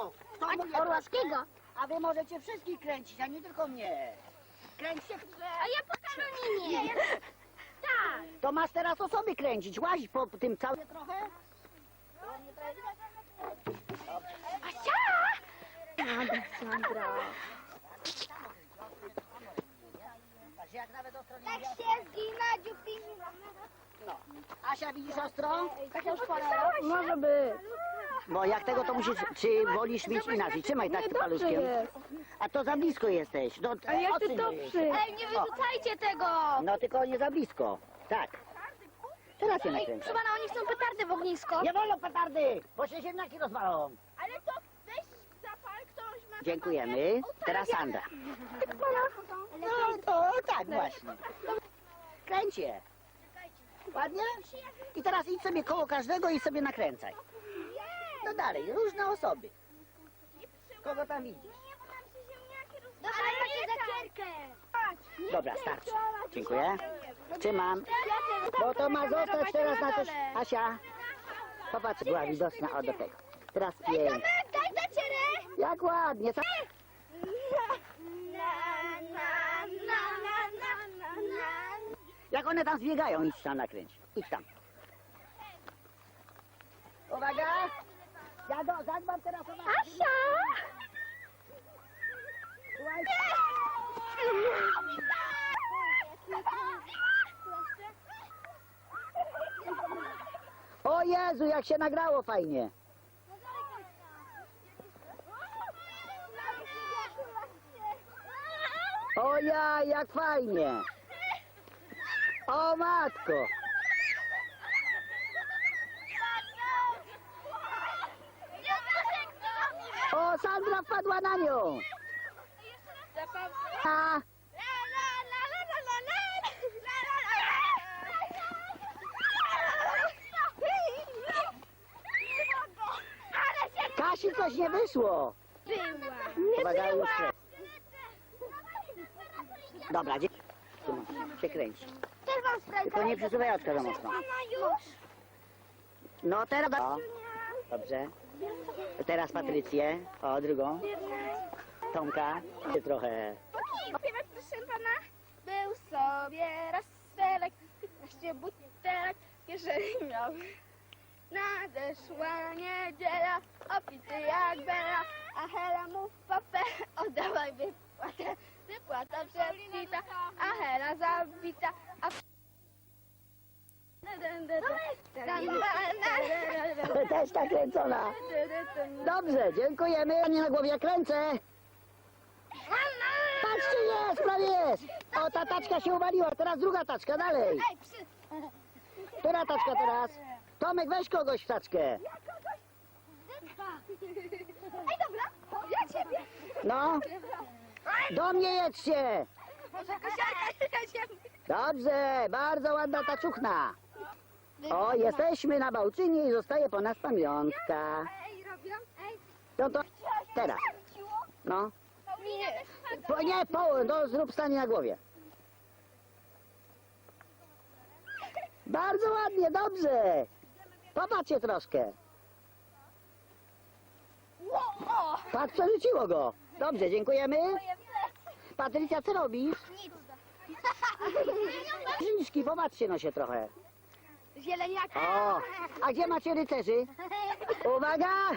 O, to mówię. Orłowskiego. A wy możecie wszystkich kręcić, a nie tylko mnie. Kręćcie. A ja po nie. Tak. To masz teraz osoby kręcić, łazić po tym całym trochę. Asia! Aleksandra. Patrz, jak nawet ostro nie Tak się zgina dziupli. No. Asia, widzisz ostro? Tak już Może być. Bo jak tego to musisz, czy wolisz mieć inaczej? Trzymaj tak paluszkiem. A to za blisko jesteś. No, A jak ty przy- Ej, nie wyrzucajcie tego! No tylko nie za blisko. Tak. Teraz się Ej, nakręcę. proszę pana, oni chcą petardy w ognisko. Nie wolno petardy, bo się ziemniaki rozwalą. Ale to weź zapal, ktoś ma... Dziękujemy. Teraz Sandra. No to tak właśnie. Kręcie. Ładnie? I teraz idź sobie koło każdego i sobie nakręcaj. No dalej, różne osoby. Kogo tam widzisz? Dobra, macie zakierkę. Dobra, starczy. Dziękuję. Trzymam. Bo to ma zostać teraz na coś. Asia, popatrz, była widoczna o do tego. Teraz pięknie. Daj zacierę! Jak ładnie. Na. Jak one tam zbiegają, idź tam nakręć. Idź tam. Uwaga! Ja do, zadbam teraz o was. Asia! O Jezu, jak się nagrało fajnie. O ja, jak fajnie. O matko. O, Sandra wpadła na nią. A, Kasi coś nie wyszło. Uwaga, już kręć. Dobra, gdzie... Tu masz, się kręci. Tylko nie przesuwaj oczka za mocno. No teraz... O, dobrze. Teraz Patrycję. O, drugą. Tomka. Trochę... Pana. Był sobie raz felek, 15 butelek, jeżeli miał. Nadeszła niedziela, opity jak bela, a Hela mu w papę, oddawaj wypłatę. Wypłata przekwita, a Hela zabita, a... Też tak kręcona. Dobrze, dziękujemy. Nie na głowie kręcę. Patrzcie, jest, prawie jest. O, ta taczka się uwaliła. Teraz druga taczka, dalej. Ej, psy! Która taczka teraz? Tomek, weź kogoś w taczkę. Ej, dobra, ja ciebie! No, do mnie jedźcie. Może kosiarka, ja ciebie! Dobrze, bardzo ładna taczuchna. O, jesteśmy na Bałczynie i zostaje po nas pamiątka. Ej, robią? Ej, No to teraz, no. Nie. Po, nie, po, no, zrób stanie na głowie. Bardzo ładnie, dobrze. Popatrzcie troszkę. O! Patrz, przerzuciło go. Dobrze, dziękujemy. Patrycja, co robisz? Nic. Książki, popatrzcie no się trochę. Zieleniaka. O, a gdzie macie rycerzy? Uwaga!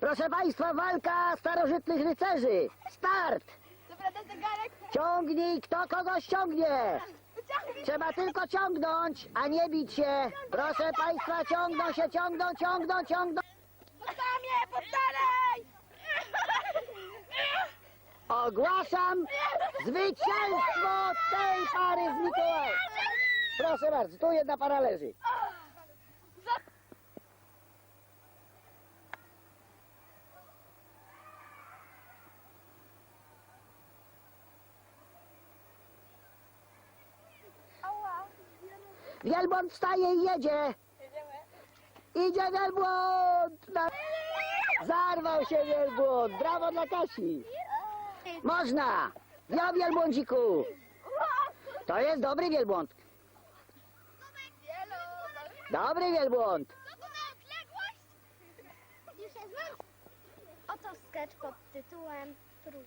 Proszę Państwa, walka starożytnych rycerzy. Start! Dobra, to zegarek. Ciągnij, kto kogoś ciągnie. Ciągnij. Trzeba tylko ciągnąć, a nie bić się. Proszę Państwa, ciągną się, ciągną, ciągną, ciągną. Podamie, podalej! Ogłaszam zwycięstwo tej pary z Mikołajem. Proszę bardzo, tu jedna para leży. Wielbłąd wstaje i jedzie. Idzie wielbłąd! Na... Zarwał się wielbłąd. Brawo dla Kasi. Można. Ja wielbłądziku. To jest dobry wielbłąd. Dobry wielbłąd. Oto sketch pod tytułem Trup.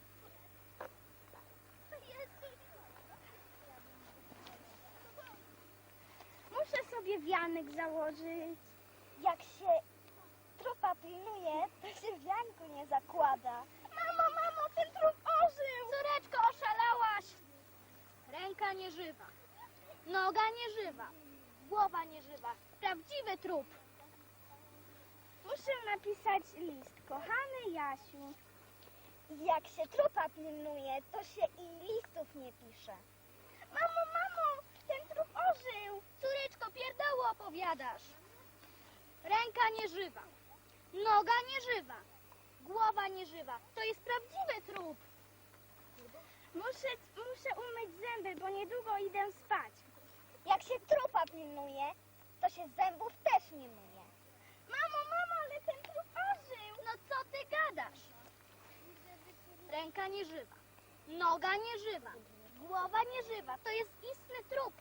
Muszę sobie wianek założyć. Jak się trupa pilnuje, to się wianku nie zakłada. Mamo, mamo, ten trup ożył! Córeczko, oszalałaś! Ręka nieżywa, noga nieżywa, głowa nieżywa. Prawdziwy trup. Muszę napisać list. Kochany Jasiu, jak się trupa pilnuje, to się i listów nie pisze. Mamo, mamo, ten trup ożył. Pierdoło opowiadasz. Ręka nieżywa, noga nieżywa, głowa nieżywa. To jest prawdziwy trup. Muszę, muszę umyć zęby, bo niedługo idę spać. Jak się trupa pilnuje, to się zębów też nie myje. Mamo, mamo, ale ten trup ożył. No co ty gadasz? Ręka nieżywa, noga nieżywa, głowa nieżywa. To jest istny trup.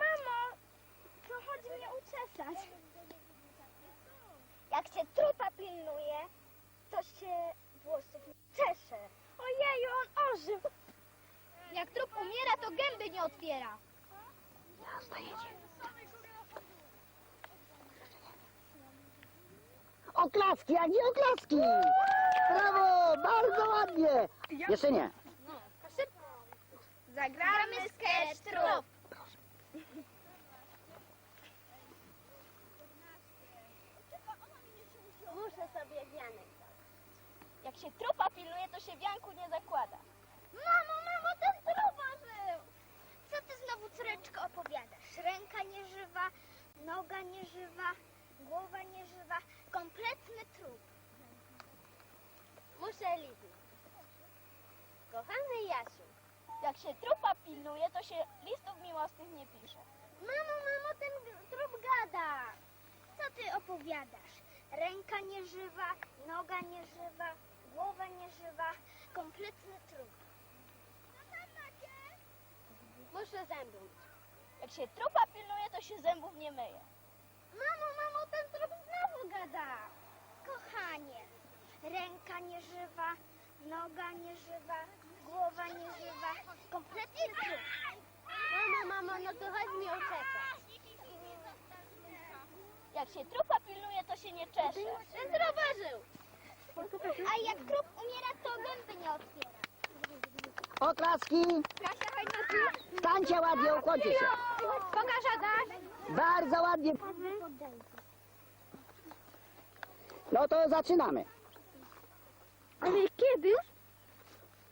Mamo, to chodź mnie uczesać. Jak się trupa pilnuje, to się włosów nie czesze. Ojeju, on ożył. Jak trup umiera, to gęby nie otwiera. Jedzie. Oklaski, a nie oklaski! Brawo, bardzo ładnie! Jeszcze nie. Zagramy sketch trup. Muszę sobie wianek Jak się trupa pilnuje, to się wianku nie zakłada. Mamo, mamo, ten trup ożył! Co ty znowu, córeczko, opowiadasz? Ręka nieżywa, noga nieżywa, głowa nieżywa, kompletny trup. Muszę liznąć. Kochany Jasiu, jak się trupa pilnuje, to się listów miłosnych nie pisze. Mamo, mamo, ten g- trup gada. Co ty opowiadasz? Ręka nieżywa, noga nieżywa, głowa nieżywa, kompletny trup. Muszę myć. Jak się trupa pilnuje, to się zębów nie myje. Mamo, mamo, ten trup znowu gada. Kochanie, ręka nieżywa, noga nieżywa, głowa nieżywa, kompletny trup. Mamo, mamo, no to chodź mi uczekać. Jak się trupa pilnuje, to się nie czesze. Ten trup żył. A jak trup umiera, to gęby nie otwiera. Oklaski! Kasia, chodź na trup. Stańcie ładnie, układźcie się. Pokaż Adaś. Bardzo ładnie. No to zaczynamy. Ale kiedy?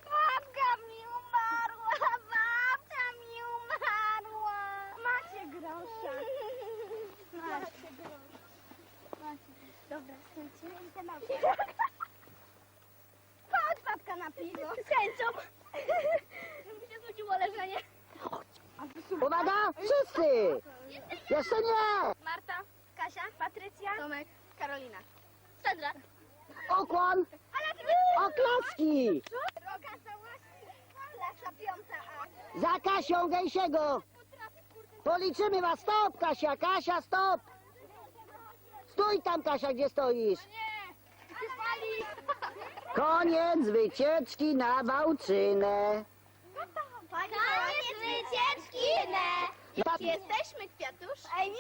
Babka mi umarła, babcia mi umarła. Macie grosza. Macie grosza. Macie. Dobra, skończyłem te nauki. Chodź babka na piwo. Z chęcią. Żeby się znudziło leżenie. Uwaga, wszyscy! Jeszcze nie! Marta, Kasia, Patrycja, Tomek, Karolina. Sandra. Okłon! Ale ty... Oklaski! Droga piąta A. Za Kasią Gęsiego! Policzymy was. Stop, Kasia! Kasia, stop! Stój tam, Kasia, gdzie stoisz. Nie! Koniec wycieczki na Wałczynę. Koniec wycieczki! Jesteśmy kwiatusz? Ej,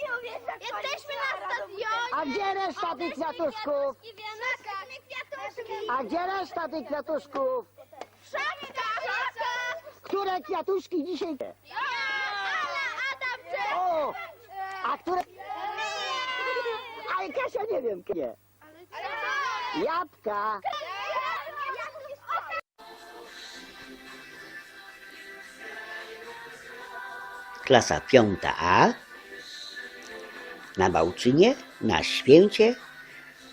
Jesteśmy na stadionie! A gdzie reszta tych kwiatuszków? Jesteśmy kwiatuszki! A gdzie reszta tych kwiatuszków? Szapka! Szapka! Które kwiatuszki dzisiaj? Ja! Ale Adam, czy... O! A które... Ale Kasia nie wiem, nie. Jabłka. Klasa piąta A na Bałczynie na święcie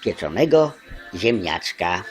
pieczonego ziemniaczka.